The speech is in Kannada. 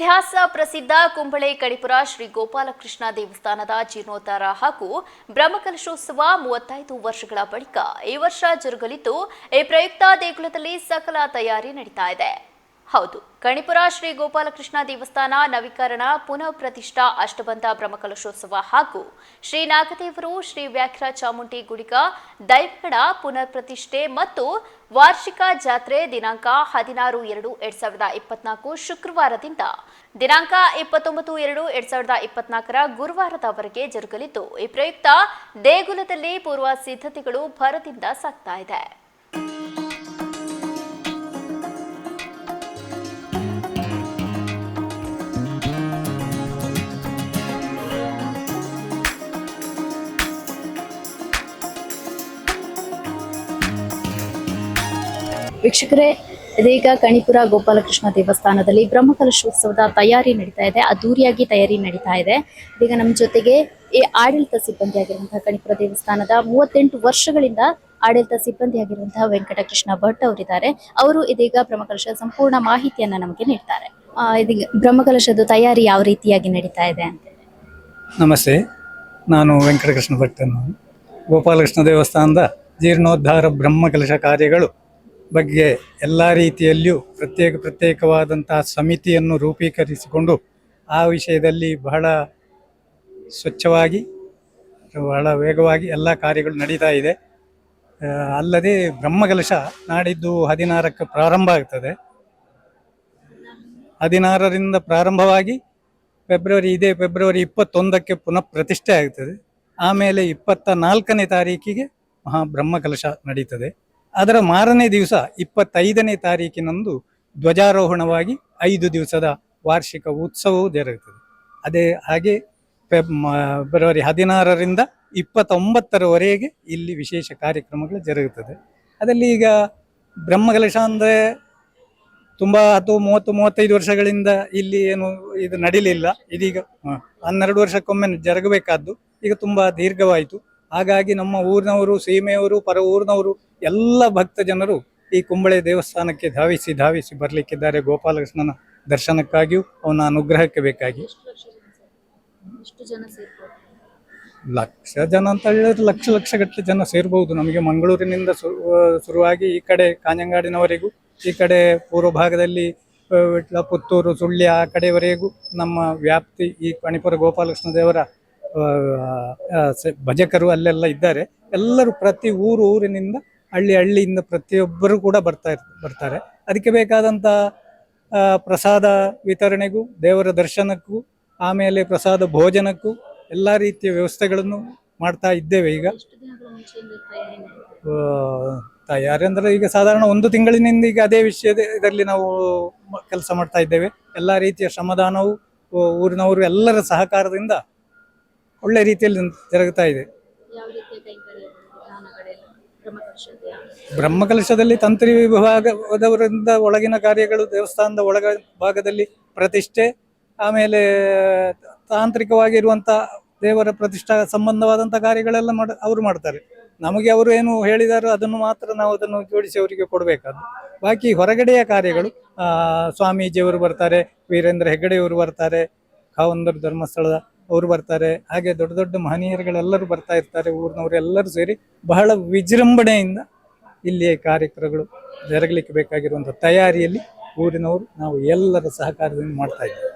ಇತಿಹಾಸ ಪ್ರಸಿದ್ಧ ಕುಂಬಳೆ ಕಣಿಪುರ ಶ್ರೀ ಗೋಪಾಲಕೃಷ್ಣ ದೇವಸ್ಥಾನದ ಜೀರ್ಣೋದ್ಧಾರ ಹಾಗೂ ಬ್ರಹ್ಮಕಲಶೋತ್ಸವ ಮೂವತ್ತೈದು ವರ್ಷಗಳ ಬಳಿಕ ಈ ವರ್ಷ ಜರುಗಲಿದ್ದು, ಈ ಪ್ರಯುಕ್ತ ದೇಗುಲದಲ್ಲಿ ಸಕಲ ತಯಾರಿ ನಡೀತಾ ಇದೆ. ಹೌದು. ಕಣಿಪುರ ಶ್ರೀ ಗೋಪಾಲಕೃಷ್ಣ ದೇವಸ್ಥಾನ ನವೀಕರಣ ಪುನಃ ಪ್ರತಿಷ್ಠಾ ಅಷ್ಟಬಂಧ ಬ್ರಹ್ಮಕಲಶೋತ್ಸವ ಹಾಗೂ ಶ್ರೀ ನಾಗದೇವರು ಶ್ರೀ ವ್ಯಾಘ್ರ ಚಾಮುಂಡಿ ಗುಡಿಗ ದೈವಗಣ ಪುನರ್ ಪ್ರತಿಷ್ಠೆ ಮತ್ತು ವಾರ್ಷಿಕ ಜಾತ್ರೆ ದಿನಾಂಕ ಹದಿನಾರು ಎರಡು ಎರಡ್ ಸಾವಿರದ ಇಪ್ಪತ್ನಾಲ್ಕು ಶುಕ್ರವಾರದಿಂದ ದಿನಾಂಕ ಇಪ್ಪತ್ತೊಂಬತ್ತು ಎರಡು ಎರಡ್ ಸಾವಿರದ ಇಪ್ಪತ್ನಾಲ್ಕರ ಗುರುವಾರದವರೆಗೆ ಜರುಗಲಿದ್ದು, ಈ ಪ್ರಯುಕ್ತ ದೇಗುಲದಲ್ಲಿ ಪೂರ್ವ ಸಿದ್ಧತೆಗಳು ಭರದಿಂದ ಸಾಗ್ತಾ ಇದೆ. ವೀಕ್ಷಕರೇ, ಇದೀಗ ಕಣಿಪುರ ಗೋಪಾಲಕೃಷ್ಣ ದೇವಸ್ಥಾನದಲ್ಲಿ ಬ್ರಹ್ಮಕಲಶೋತ್ಸವದ ತಯಾರಿ ನಡೀತಾ ಇದೆ, ಅದ್ದೂರಿಯಾಗಿ ತಯಾರಿ ನಡೀತಾ ಇದೆ. ಇದೀಗ ನಮ್ಮ ಜೊತೆಗೆ ಈ ಆಡಳಿತ ಸಿಬ್ಬಂದಿ ಆಗಿರುವಂತಹ ಕಣಿಪುರ ದೇವಸ್ಥಾನದ ಮೂವತ್ತೆಂಟು ವರ್ಷಗಳಿಂದ ಆಡಳಿತ ಸಿಬ್ಬಂದಿ ಆಗಿರುವಂತಹ ವೆಂಕಟಕೃಷ್ಣ ಭಟ್ ಅವರಿದ್ದಾರೆ. ಅವರು ಇದೀಗ ಬ್ರಹ್ಮಕಲಶ ಸಂಪೂರ್ಣ ಮಾಹಿತಿಯನ್ನ ನಮಗೆ ನೀಡ್ತಾರೆ. ಇದೀಗ ಬ್ರಹ್ಮಕಲಶದ ತಯಾರಿ ಯಾವ ರೀತಿಯಾಗಿ ನಡೀತಾ ಇದೆ ಅಂತ. ನಮಸ್ತೆ, ನಾನು ವೆಂಕಟಕೃಷ್ಣ ಭಟ್ ಗೋಪಾಲಕೃಷ್ಣ ದೇವಸ್ಥಾನದ ಜೀರ್ಣೋದ್ಧಾರ ಬ್ರಹ್ಮಕಲಶ ಕಾರ್ಯಗಳು ಬಗ್ಗೆ ಎಲ್ಲ ರೀತಿಯಲ್ಲಿಯೂ ಪ್ರತ್ಯೇಕ ಪ್ರತ್ಯೇಕವಾದಂತಹ ಸಮಿತಿಯನ್ನು ರೂಪೀಕರಿಸಿಕೊಂಡು ಆ ವಿಷಯದಲ್ಲಿ ಬಹಳ ಸ್ವಚ್ಛವಾಗಿ, ಬಹಳ ವೇಗವಾಗಿ ಎಲ್ಲ ಕಾರ್ಯಗಳು ನಡೀತಾ ಇದೆ. ಅಲ್ಲದೆ ಬ್ರಹ್ಮಕಲಶ ನಾಡಿದ್ದು ಹದಿನಾರಕ್ಕೆ ಪ್ರಾರಂಭ ಆಗ್ತದೆ. ಹದಿನಾರರಿಂದ ಪ್ರಾರಂಭವಾಗಿ ಫೆಬ್ರವರಿ, ಇದೇ ಫೆಬ್ರವರಿ ಇಪ್ಪತ್ತೊಂದಕ್ಕೆ ಪುನಃ ಪ್ರತಿಷ್ಠೆ ಆಗ್ತದೆ. ಆಮೇಲೆ ಇಪ್ಪತ್ತ ನಾಲ್ಕನೇ ತಾರೀಕಿಗೆ ಮಹಾ ಬ್ರಹ್ಮಕಲಶ ನಡೀತದೆ. ಅದರ ಮಾರನೇ ದಿವಸ ಇಪ್ಪತ್ತೈದನೇ ತಾರೀಕಿನಂದು ಧ್ವಜಾರೋಹಣವಾಗಿ ಐದು ದಿವಸದ ವಾರ್ಷಿಕ ಉತ್ಸವವು ಜರುಗುತ್ತದೆ. ಅದೇ ಹಾಗೆ ಫೆಬ್ರವರಿ ಹದಿನಾರರಿಂದ ಇಪ್ಪತ್ತೊಂಬತ್ತರವರೆಗೆ ಇಲ್ಲಿ ವಿಶೇಷ ಕಾರ್ಯಕ್ರಮಗಳು ಜರುಗುತ್ತದೆ. ಅದರಲ್ಲಿ ಈಗ ಬ್ರಹ್ಮಕಲಶ ಅಂದರೆ ತುಂಬ ಹತ್ತು ಮೂವತ್ತು ಮೂವತ್ತೈದು ವರ್ಷಗಳಿಂದ ಇಲ್ಲಿ ಏನು ಇದು ನಡೀಲಿಲ್ಲ. ಇದೀಗ ಹನ್ನೆರಡು ವರ್ಷಕ್ಕೊಮ್ಮೆ ಜರುಗಬೇಕಾದ್ದು ಈಗ ತುಂಬ ದೀರ್ಘವಾಯಿತು. ಹಾಗಾಗಿ ನಮ್ಮ ಊರಿನವರು ಸೀಮೆಯವರು ಪರ ಊರಿನವರು ಎಲ್ಲ ಭಕ್ತ ಜನರು ಈ ಕುಂಬಳೆ ದೇವಸ್ಥಾನಕ್ಕೆ ಧಾವಿಸಿ ಧಾವಿಸಿ ಬರಲಿಕ್ಕಿದ್ದಾರೆ. ಗೋಪಾಲಕೃಷ್ಣನ ದರ್ಶನಕ್ಕಾಗಿಯೂ ಅವನ ಅನುಗ್ರಹಕ್ಕೆ ಬೇಕಾಗಿ. ಲಕ್ಷ ಜನ ಅಂತ ಹೇಳಿದ್ರೆ ಲಕ್ಷ ಲಕ್ಷ ಗಟ್ಟಲೆ ಜನ ಸೇರ್ಬಹುದು ನಮಗೆ ಮಂಗಳೂರಿನಿಂದ ಶುರುವಾಗಿ ಈ ಕಡೆ ಕಾಂಜಂಗಾಡಿನವರೆಗೂ ಈ ಕಡೆ ಪೂರ್ವ ಭಾಗದಲ್ಲಿ ಪುತ್ತೂರು ಸುಳ್ಯ ಆ ಕಡೆವರೆಗೂ ನಮ್ಮ ವ್ಯಾಪ್ತಿ ಈ ಪಣಿಪುರ ಗೋಪಾಲಕೃಷ್ಣ ದೇವರ ಭಜಕರು ಅಲ್ಲೆಲ್ಲ ಇದ್ದಾರೆ. ಎಲ್ಲರೂ ಪ್ರತಿ ಊರು ಊರಿನಿಂದ ಹಳ್ಳಿ ಹಳ್ಳಿಯಿಂದ ಪ್ರತಿಯೊಬ್ಬರು ಕೂಡ ಬರ್ತಾ ಬರ್ತಾರೆ. ಅದಕ್ಕೆ ಬೇಕಾದಂಥ ಪ್ರಸಾದ ವಿತರಣೆಗೂ ದೇವರ ದರ್ಶನಕ್ಕೂ ಆಮೇಲೆ ಪ್ರಸಾದ ಭೋಜನಕ್ಕೂ ಎಲ್ಲ ರೀತಿಯ ವ್ಯವಸ್ಥೆಗಳನ್ನು ಮಾಡ್ತಾ ಇದ್ದೇವೆ ಈಗ. ತಯಾರಿ ಅಂದರೆ ಈಗ ಸಾಧಾರಣ ಒಂದು ತಿಂಗಳಿನಿಂದ ಈಗ ಅದೇ ವಿಷಯದ ಇದರಲ್ಲಿ ನಾವು ಕೆಲಸ ಮಾಡ್ತಾ ಇದ್ದೇವೆ. ಎಲ್ಲ ರೀತಿಯ ಶ್ರಮದಾನವು ಊರಿನವರು ಎಲ್ಲರ ಸಹಕಾರದಿಂದ ಒಳ್ಳೆ ರೀತಿಯಲ್ಲಿ ಜರುಗುತ್ತಾ ಇದೆ. ಬ್ರಹ್ಮಕಲಶದಲ್ಲಿ ತಂತ್ರಿ ವಿಭಾಗದವರಿಂದ ಒಳಗಿನ ಕಾರ್ಯಗಳು ದೇವಸ್ಥಾನದ ಒಳಗ ಭಾಗದಲ್ಲಿ ಪ್ರತಿಷ್ಠೆ ಆಮೇಲೆ ತಾಂತ್ರಿಕವಾಗಿರುವಂಥ ದೇವರ ಪ್ರತಿಷ್ಠಾ ಸಂಬಂಧವಾದಂಥ ಕಾರ್ಯಗಳೆಲ್ಲ ಮಾಡ ಅವರು ಮಾಡ್ತಾರೆ. ನಮಗೆ ಅವರು ಏನು ಹೇಳಿದಾರೋ ಅದನ್ನು ಮಾತ್ರ ನಾವು ಅದನ್ನು ಜೋಡಿಸಿ ಅವರಿಗೆ ಕೊಡಬೇಕಾದ್ದು. ಬಾಕಿ ಹೊರಗಡೆಯ ಕಾರ್ಯಗಳು ಸ್ವಾಮೀಜಿಯವರು ಬರ್ತಾರೆ ವೀರೇಂದ್ರ ಹೆಗ್ಗಡೆಯವರು ಬರ್ತಾರೆ ಕಾವಂದರು ಧರ್ಮಸ್ಥಳದ ಅವರು ಬರ್ತಾರೆ, ಹಾಗೆ ದೊಡ್ಡ ದೊಡ್ಡ ಮಹನೀಯರುಗಳೆಲ್ಲರೂ ಬರ್ತಾ ಇರ್ತಾರೆ ಊರಿನವರು ಎಲ್ಲರೂ ಸೇರಿ. ಬಹಳ ವಿಜೃಂಭಣೆಯಿಂದ ಇಲ್ಲಿಯ ಕಾರ್ಯಕ್ರಮಗಳು ಜರಗಲಿಕ್ಕೆ ಬೇಕಾಗಿರುವಂಥ ತಯಾರಿಯಲ್ಲಿ ಊರಿನವರು ನಾವು ಎಲ್ಲರ ಸಹಕಾರದಿಂದ ಮಾಡ್ತಾ ಇದ್ದೇವೆ.